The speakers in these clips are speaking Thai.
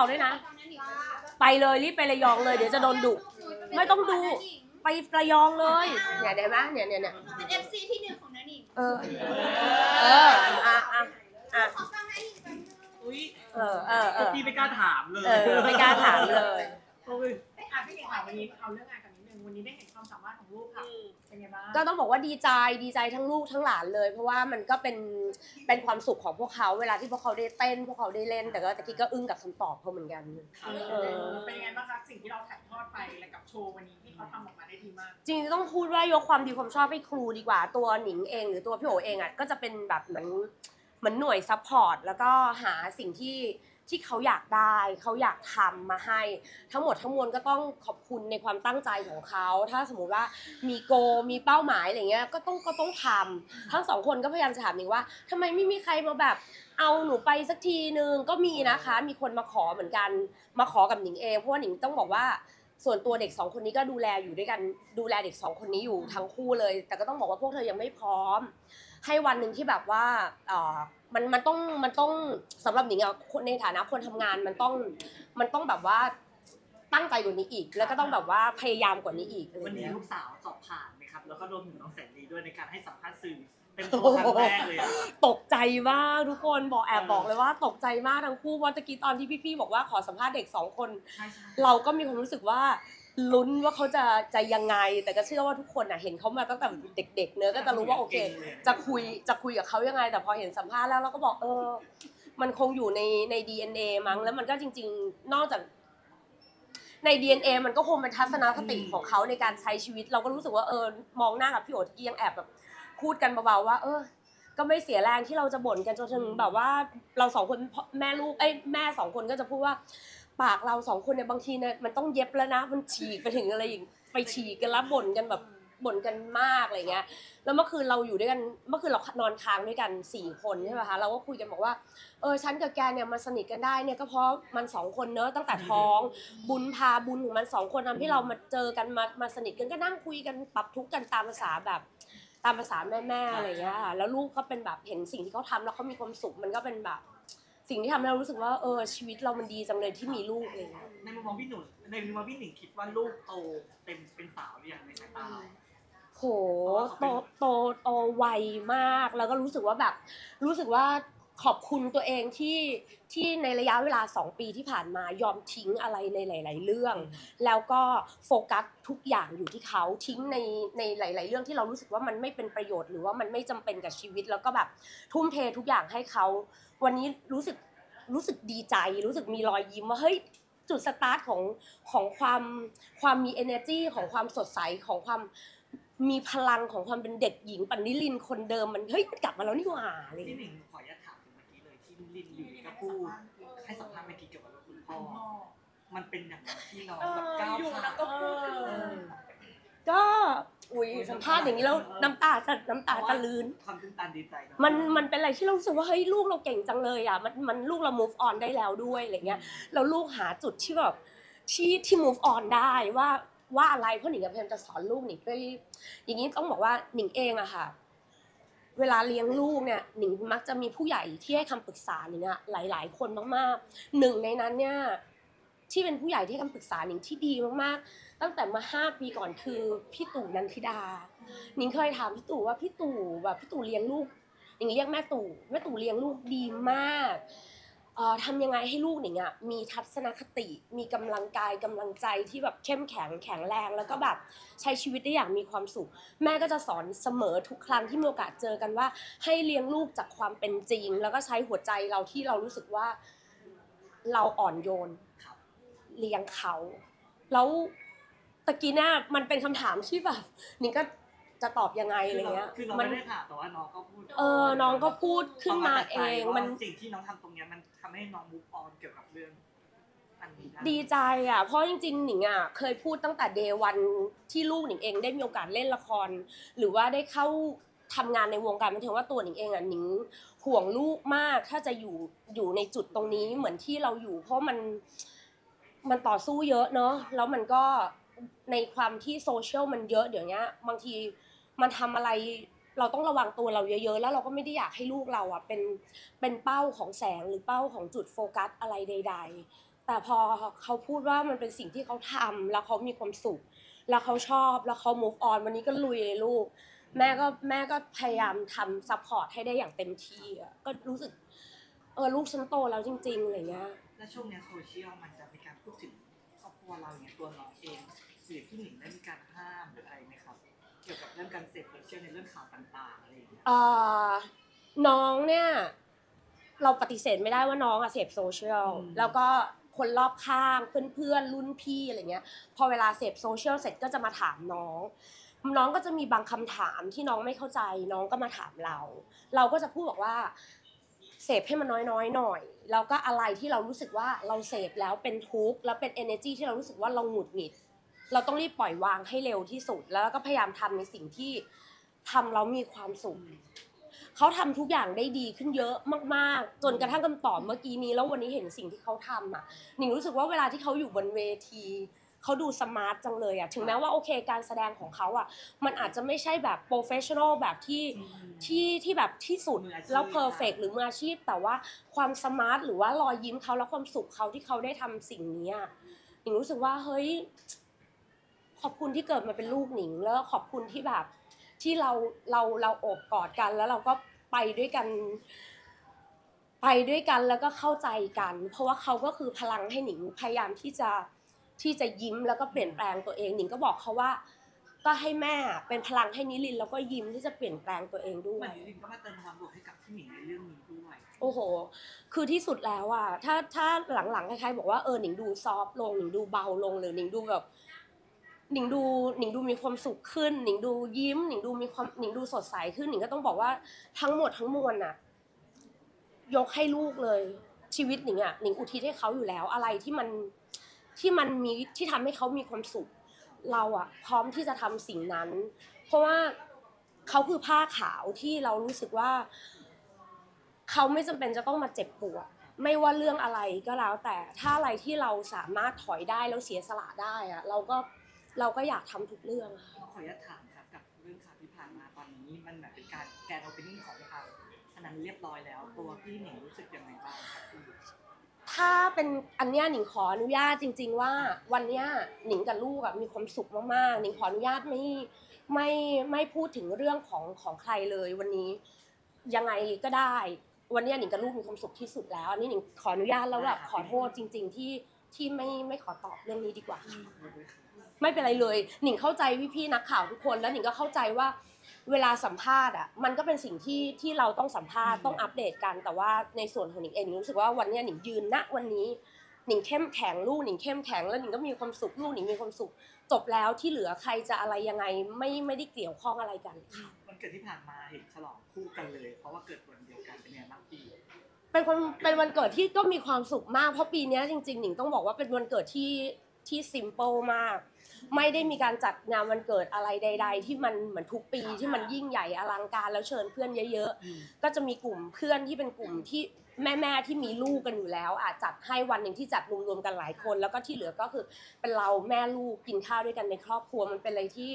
เอาด้วยนะ ไปเลยรีบไประยองเลยเดี๋ยวจะโดนดุ ไม่ต้องดู ไประยองเลยเนี่ยเดี๋ยวนะเนี่ยเนี่ยเนี่ยเป็นเอฟซีที่หนึ่งของนันนิงเออ เอออะอะอะขอฟังนันนิงกันอุ้ยเออเออเออพี่ไม่กล้าถามเลยเออไม่กล้าถามเลย โอ้ยอะพี่หนิงค่ะวันนี้เอาเรื่องงานกันนิดนึงวันนี้ได้เห็นความสามารถของลูกค่ะเป็นไงบ้างก็ต้องบอกว่าดีใจดีใจทั้งลูกทั้งหลานเลย เพราะว่ามันก็เป็น เป็นความสุขของพวกเขาเวลาที่พวกเขาได้เต้น พวกเขาได้เล่น แต่ก็ตะกี้ก็อึ้งกับคำตอบเขาเหมือนกันเออเป็นยังไงบ้างคะสิ่งที่เราถ่ายทอดไปอะไรกับโชว์วันนี้ที่เขาทำออกมาได้ดีมาก จริงๆต้องพูดว่ายกความดีความชอบให้ครูดีกว่าตัวหนิงเอง หรือตัวพี่โอเองอะก็จะเป็นแบบเหมือนเหมือนหน่วยซัพพอร์ตแล้วก็หาสิ่งที่ ที่เขาอยากได้ เขาอยากทำมาให้ ทั้งหมดทั้งมวลก็ต้องขอบคุณในความตั้งใจของเขา ถ้าสมมุติว่ามีโกมีเป้าหมายอะไรเงี้ยก็ต้องก็ต้องทำทั้งสองคนก็พยายามจะถามหนิงว่าทำไมไม่มีใครมาแบบ เอาหนูไปสักทีนึงก็มีนะคะ มีคนมาขอเหมือนกันมาขอกับหนิงเองเพราะว่าหนิงต้องบอกว่าส่วนตัวเด็กสองคนนี้ก็ดูแลอยู่ด้วยกันดูแลเด็กสองคนนี้อยู่ทั้งคู่เลย แต่ก็ต้องบอกว่าพวกเธอยังไม่พร้อม ให้วันหนึ่งที่แบบว่า มันมันต้องมันต้องสำหรับหนิงอะคนในฐานะคนทำงานมันต้องมันต้องแบบว่าตั้งใจกว่านี้อีก แล้วก็ต้องแบบว่าพยายามกว่านี้อีกอะไรวันนี้เงี้ยลูกสาวสอบผ่านไหมครับแล้วก็รวมถึงน้องแสนดีด้วยในการให้สัมภาษณ์สื่อเป็นตัวครั้งแรกเลยอะตกใจมากทุกคนบอกแอบบอกเลยว่าตกใจมากทั้งคู่เพราะตะกี้ตอนที่พี่ๆบอกว่าขอสัมภาษณ์เด็กสองคนใช่ใช่เราก็มีความรู้สึกว่า ลุ้นว่าเขาจะจะยังไง แต่ก็เชื่อว่าทุกคนอะเห็นเขามาตั้งแต่เด็ก ๆ เนื้อะก็จะรู้ว่าโอเค จะคุยจะคุยกับเขายังไง แต่พอเห็นสัมภาษณ์แล้วเราก็บอกเออ มันคงอยู่ในใน DNA มั้งแล้วมันก็จริง ๆ นอกจากใน DNA มันก็คงเป็นทัศนคติของเขาในการใช้ชีวิต เราก็รู้สึกว่าเออมองหน้ากับพี่โอตะกี้ยังแอบแบบพูดกันเบาๆว่า เออ ก็ไม่เสียแรงที่เราจะบ่นกันจนถึงแบบว่าเราสองคนพ่อแม่ลูกเอ้ยแม่สองคนก็จะพูดว่า ปากเราสองคนเนี่ยบางทีเนี่ยมันต้องเย็บแล้วนะ มันฉีกไปถึงอะไรอย่างไปฉีกกันแล้วบ่นกันแบบบ่นกันมากอะไรเงี้ย แล้วเมื่อคืนเราอยู่ด้วยกันเมื่อคืนเรานอนค้างด้วยกันสี่คนใช่ป่ะคะเราก็คุยกันบอกว่าเออฉันกับแกเนี่ยมาสนิทกันได้เนี่ยก็เพราะมันสองคนเนอะตั้งแต่ท้องบุญพาบุญของมันสองคนทำให้เรามาเจอกันมามาสนิทกันก็นั่งคุยกันปรับทุกข์กันตามภาษาแบบตามภาษาแม่ๆอะไรเงี้ยค่ะแล้วลูกก็เป็นแบบเห็นสิ่งที่เขาทำแล้วเขามีความสุขมันก็เป็นแบบ สิ่งที่ทำให้เรารู้สึกว่าเออชีวิตเรามันดีจังเลยที่มีลูกอะไรเงี้ย ในมุมมองพี่หนุ่มในมุมมองพี่หนิงคิดว่าลูกโตเต็มเป็นสาวหรือยังในสายตาเรา โหโตโตโตไวมาก แล้วก็รู้สึกว่าแบบ รู้สึกว่า ขอบคุณตัวเองที่ที่ในระยะเวลา 2 ปีที่ผ่านมายอมทิ้งอะไรในหลาย ๆ เรื่อง แล้วก็โฟกัสทุกอย่างอยู่ที่เขาทิ้งในในหลาย ๆ เรื่องที่เรารู้สึกว่ามันไม่เป็นประโยชน์หรือว่ามันไม่จำเป็นกับชีวิต แล้วก็แบบทุ่มเททุกอย่างให้เขา วันนี้รู้สึกรู้สึกดีใจ รู้สึกมีรอยยิ้มว่าเฮ้ยจุดสตาร์ทของของความความมี energy ของความสดใสของความมีพลังของความเป็นเด็กหญิงปันนิลินคนเดิมมันเฮ้ยมันกลับมาแล้วนี่หว่าอะไรอย่างพี่หเงี้ย ลยที่ลินอยู่ดีก็พูดให้สัมภาษณ์เมื่อกี้เกี่ยวกับคุณพ่อมันเป็นอย่างนั้นที่น้องแบบก้าวผ่านก็พูดขึ้นเออก็อุ้ยสัมภาษณ์อย่างนี้แล้วน้ำตาจะน้ำตาจะลื้นความตื่นตันดีใจเอะมันมันเป็นอะไรที่เรารู้สึกว่าเฮ้ยลูกเราเก่งจังเลยอะมันมันลูกเรา move on ได้แล้วด้วยอะไรเงี้ยแล้วลูกหาจุดที่แบบที่ที่ move on ได้ว่าว่าอะไรเพราะหนิงกับเพมจะสอนลูกหนิงด้วยอย่างนี้ต้องบอกว่าหนิงเองอะค่ะ เวลาเลี้ยงลูกเนี่ยหนิงมักจะมีผู้ใหญ่ที่ให้คำปรึกษาหนิงอะหลาย ๆ คนมากๆหนึ่งในนั้นเนี่ยที่เป็นผู้ใหญ่ที่ให้คำปรึกษาหนิงที่ดีมากๆ ตั้งแต่มาห้าปีก่อนคือพี่ตู่นันทิดาหนิงเคยถามพี่ตู่ว่าพี่ตู่แบบพี่ตู่เลี้ยงลูกหนิงเรียกแม่ตู่แม่ตู่เลี้ยงลูกดีมาก ทำยังไงให้ลูกหนิงอะมีทัศนคติ มีกำลังกายกำลังใจที่แบบเข้มแข็งแข็งแรง แล้วก็แบบใช้ชีวิตได้อย่างมีความสุข แม่ก็จะสอนเสมอทุกครั้งที่มีโอกาสเจอกันว่า ให้เลี้ยงลูกจากความเป็นจริง แล้วก็ใช้หัวใจเราที่เรารู้สึกว่าเราอ่อนโยนเลี้ยงเขา แล้วตะกี้เนี่ยมันเป็นคำถามที่แบบหนิงก็ จะตอบยังไงอะไรเงี้ยคือเรามัไม่ได้ถามแต่ว่าน้องก็พูดเออน้องก็พูดขึ้นมาเองว่ามันสิ่งที่น้องทำตรงเนี้ยมันทำให้น้องมุกออนเกี่ยวกับเรื่องอันนี้ได้ดีใจอะ เพราะจริงๆ หนิงอะเคยพูดตั้งแต่เดวันที่ลูกหนิงเองได้มีโอกาสเล่นละคร หรือว่าได้เข้าทำงานในวงการบันเทิงว่าตัวหนิงเองอะหนิงห่วงลูกมากถ้าจะอยู่อยู่ในจุดตรงนี้เหมือนที่เราอยู่ เพราะมันมันต่อสู้เยอะเนาะแล้วมันก็ในความที่โซเชียลมันเยอะเดี๋ยวนี้บางที มันทำอะไรเราต้องระวังตัวเราเยอะๆ แล้วเราก็ไม่ได้อยากให้ลูกเราอะเป็นเป็นเป้าของแสงหรือเป้าของจุดโฟกัสอะไรใด ๆ แต่พอเขาพูดว่ามันเป็นสิ่งที่เขาทำแล้วเขามีความสุข แล้วเขาชอบแล้วเขา move on วันนี้ก็ลุยเลยลูก แม่ก็แม่ก็พยายามทำซัพพอร์ตให้ได้อย่างเต็มที่ก็รู้สึกเออลูกฉันโตแล้วจริงๆอะไรเงี้ยและช่วงเนี้ยโซเชียลมันจะมีการพูดถึงครอบครัวเราอย่างเงี้ยตัวน้องเองหรือพี่หนิง รื่องการเสพโซเชียลในเรื่องข่าวต่างๆอะไรอย่างเงี้ยเอ่อน้องเนี่ยเราปฏิเสธไม่ได้ว่าน้องอะเสพโซเชียลแล้วก็คนรอบข้างเพื่อนๆรุ่นพี่อะไรเงี้ย พอเวลาเสพโซเชียลเสร็จก็จะมาถามน้อง น้องก็จะมีบางคำถามที่น้องไม่เข้าใจ น้องก็มาถามเรา เราก็จะพูดบอกว่าเสพให้มันน้อยๆหน่อยแล้วก็อะไรที่เรารู้สึกว่าเราเสพแล้วเป็นทุกข์แล้วเป็น energy ที่เรารู้สึกว่าเราหงุดหงิด เราต้องรีบปล่อยวางให้เร็วที่สุด แล้วก็พยายามทำในสิ่งที่ทำแล้วมีความสุข เขาทำทุกอย่างได้ดีขึ้นเยอะมากๆ จนกระทั่งคำตอบเมื่อกี้นี้แล้ววันนี้เห็นสิ่งที่เขาทำอะหนิงรู้สึกว่าเวลาที่เขาอยู่บนเวที เขาดูสมาร์ทจังเลยอะถึงแม้ว่าโอเคการแสดงของเขาอะมันอาจจะไม่ใช่แบบโปรเฟชชั่นอลแบบที่ที่ที่แบบที่สุดมืออาชีพ แล้วเพอร์เฟกหรือมืออาชีพ แต่ว่าความสมาร์ทหรือว่ารอยยิ้มเขาแล้วความสุขเขาที่เขาได้ทำสิ่งนี้อะหนิงรู้สึกว่าเฮ้ย ขอบคุณที่เกิดมาเป็นลูกหนิง แล้วก็ขอบคุณที่แบบที่เราเราเราโอบกอดกัน แล้วเราก็ไปด้วยกัน ไปด้วยกันแล้วก็เข้าใจกัน เพราะว่าเขาก็คือพลังให้หนิงพยายามที่จะที่จะยิ้มแล้วก็เปลี่ยนแปลงตัวเองหนิงก็บอกเขาว่า ก็ให้แม่เป็นพลังให้นิลินทร์แล้วก็ยิ้มที่จะเปลี่ยนแปลงตัวเองด้วเหมืยอนจริงๆก็มาเติมความบวกให้กับพี่หนิงในเรื่องนี้ด้วยโอ้โห คือที่สุดแล้วอะถ้าถ้าหลังๆใครๆบอกว่าเออหนิงดูซอฟต์ลงหนิงดูเบาลงหรือหนิงดูแบบ หนิงดูหนิงดูมีความสุขขึ้น หนิงดูยิ้ม หนิงดูมีความหนิงดูสดใสขึ้น หนิงก็ต้องบอกว่าทั้งหมดทั้งมวลน่ะ ยกให้ลูกเลย ชีวิตหนิงอะหนิงอุทิศให้เขาอยู่แล้ว อะไรที่มันที่มันมีที่ทำให้เขามีความสุข เราอะ พร้อมที่จะทำสิ่งนั้น เพราะว่าเขาคือผ้าขาวที่เรารู้สึกว่าเขาไม่จำเป็นจะต้องมาเจ็บปวดไม่ว่าเรื่องอะไรก็แล้วแต่ถ้าอะไรที่เราสามารถถอยได้แล้วเสียสละได้อะเราก็ เราก็อยากทำทุกเรื่องอะค่ะ ขออนุญาตถามครับกับเรื่องข่าวที่ผ่านมาตอนนี้มันแบบเป็นการแกนโอเปนิ่งของทางอันนั้นเรียบร้อยแล้ว ตัวพี่หนิงรู้สึกยังไงบ้างครับพี่ถ้าเป็นอันเนี้ยหนิงขออนุญาตจริง ๆ ว่าวันเนี้ยหนิงกับลูกอะมีความสุขมากๆหนิงขออนุญาตไม่ไม่ไม่พูดถึงเรื่องของของใครเลยวันนี้ยังไงก็ได้ วันเนี้ยหนิงกับลูกมีความสุขที่สุดแล้วอันนี้หนิงขออนุญาตแล้วแบบขอโทษจริง ๆ ที่ที่ไม่ไม่ขอตอบเรื่องนี้ดีกว่าค่ะ ไม่เป็นไรเลย หนิงเข้าใจพี่ๆนักข่าวทุกคนแล้วหนิงก็เข้าใจว่าเวลาสัมภาษณ์อะมันก็เป็นสิ่งที่ที่เราต้องสัมภาษณ์อืมต้องอัปเดตกันแต่ว่าในส่วนของหนิงเองหนิงรู้สึกว่าวันเนี้ยหนิงยืนณวันนี้หนิงเข้มแข็งลูกหนิงเข้มแข็งแล้วหนิงก็มีความสุขลูกหนิงมีความสุข จบแล้วที่เหลือใครจะอะไรยังไงไม่ไม่ได้เกี่ยวข้องอะไรกันค่ะ วันเกิดที่ผ่านมาเห็นฉลองคู่กันเลย เพราะว่าเกิดวันเดียวกันเป็นไงบ้างพี่เป็นคนเป็นวันเกิดที่ก็มีความสุขมากเพราะปีเนี้ยจริงๆหนิงต้องบอกว่าเป็นวันเกิดที่ ที่ซิมเ l ิลมาก ไม่ได้มีการจัดงานวันเกิดอะไรใด ๆ ที่มันเหมือนทุกปีที่มันยิ่งใหญ่อลังการแล้วเชิญเพื่อนเยอะๆ ก็จะมีกลุ่มเพื่อนที่เป็นกลุ่มที่แม่ๆที่มีลูกกันอยู่แล้ว อาจจัดให้วันหนึ่งที่จัดรวมๆกันหลายคน แล้วก็ที่เหลือก็คือเป็นเราแม่ลูกกินข้าวด้วยกันในครอบครัวมันเป็นอะไรที่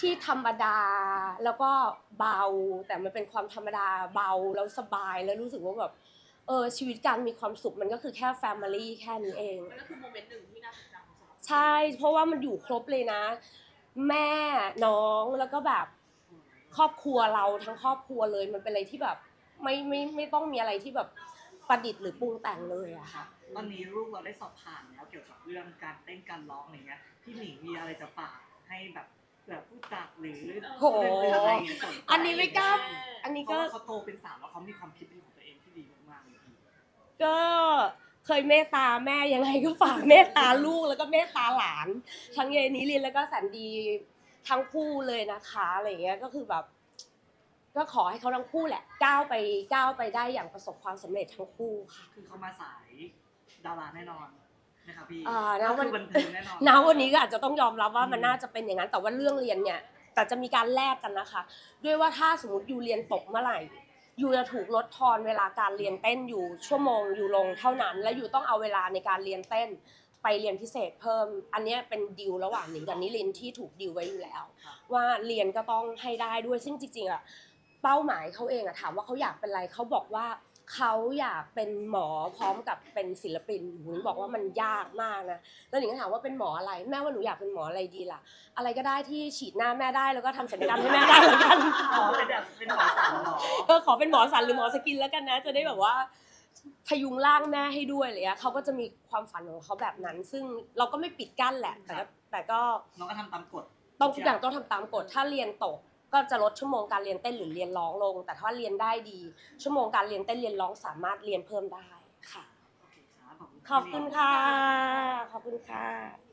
ที่ธรรมดาแล้วก็เบา แต่มันเป็นความธรรมดาเบาแล้วสบายแล้วรู้สึกว่าแบบเออชีวิตการมีความสุขมันก็คือแค่แฟมิลี่แค่นี้เอง มันก็คือโมเมนต์หนึ่งที่น่า ใช่ เพราะว่ามันอยู่ครบเลยนะ แม่น้องแล้วก็แบบครอบครัวเราทั้งครอบครัวเลยมันเป็นอะไรที่แบบไม่ไม่ไม่ต้องมีอะไรที่แบบประดิษฐ์หรือปรุงแต่งเลยอะค่ะ ตอนนี้ลูกเราได้สอบผ่านแล้วเกี่ยวกับเรื่องการเต้นการร้องอะไรเงี้ยพี่หนิงมีอะไรจะฝากให้แบบเผื่อผู้จัดหรือโอ้โหเพื่อนๆอะไรเงี้ยสใจอันนี้ไม่กล้า อันนี้เพก็ ราะว่าเขาโตเป็นสาวแล้วเขามีความคิดเป็นของตัวเองที่ดีมากๆเลยพี่ ก็ เคยเมตตาแม่ยังไงก็ฝากเมตตาลูกแล้วก็เมตตาหลาน ทั้งเยนิลินแล้วก็แสนดีทั้งคู่เลยนะคะอะไรเงี้ยก็คือแบบ ก็ขอให้เขาทั้งคู่แหละก้าวไปก้าวไปได้อย่างประสบความสำเร็จทั้งคู่ค่ะ คือเขามาสายดาราแน่นอนนะครับพี่อ่านะก็วัคืนอบันเทิงแน่นอน ณวันนี้ก็อาจจะต้องยอมรับว่ามันอืมน่าจะเป็นอย่างนั้น แต่ว่าเรื่องเรียนเนี่ย แต่จะมีการแลกกันนะคะ ด้วยว่าถ้าสมมติยูเรียนตกเมื่อไหร่ ยูจะถูกลดทอนเวลาการเรียนเต้นอยู่ชั่วโมงอยู่ลงเท่านั้น และยูต้องเอาเวลาในการเรียนเต้นไปเรียนพิเศษเพิ่ม อันเนี้ยเป็นดีลระหว่างหนิงกับนิลินทร์ที่ถูกดีลไว้อยู่แล้วครับว่าเรียนก็ต้องให้ได้ด้วยซึ่งจริงๆอะเป้าหมายเขาเองอะถามว่าเขาอยากเป็นอะไรเขาบอกว่า เขาอยากเป็นหมอพร้อมกับเป็นศิลปินหนูบอกว่ามันยากมากนะแล้วหนิงก็ถามว่าเป็นหมออะไรแม่ว่าหนูอยากเป็นหมออะไรดีล่ะ อะไรก็ได้ที่ฉีดหน้าแม่ได้แล้วก็ทำศัลยกรรมให้แม่ได้แล้วกันอ๋อเป็นแบบเป็นหมอสามหมอเออขอเป็นหมอสันหรือหมอสกินแล้วกันนะ จะได้แบบว่าพยุงร่างแม่ให้ด้วยอะไรเลยเขาก็จะมีความฝันของเขาแบบนั้น ซึ่งเราก็ไม่ปิดกั้นแหละแต่ก็แต่ก็น้องก็ทำตามกฎต้องทุกอย่างต้องทำตามกฎถ้าเรียนตก ก็จะลดชั่วโมงการเรียนเต้นหรือเรียนร้องลง แต่ถ้าเรียนได้ดี ชั่วโมงการเรียนเต้นเรียนร้องสามารถเรียนเพิ่มได้ค่ะโอเคครับขอบคุณค่ะ ขอบคุณค่ะ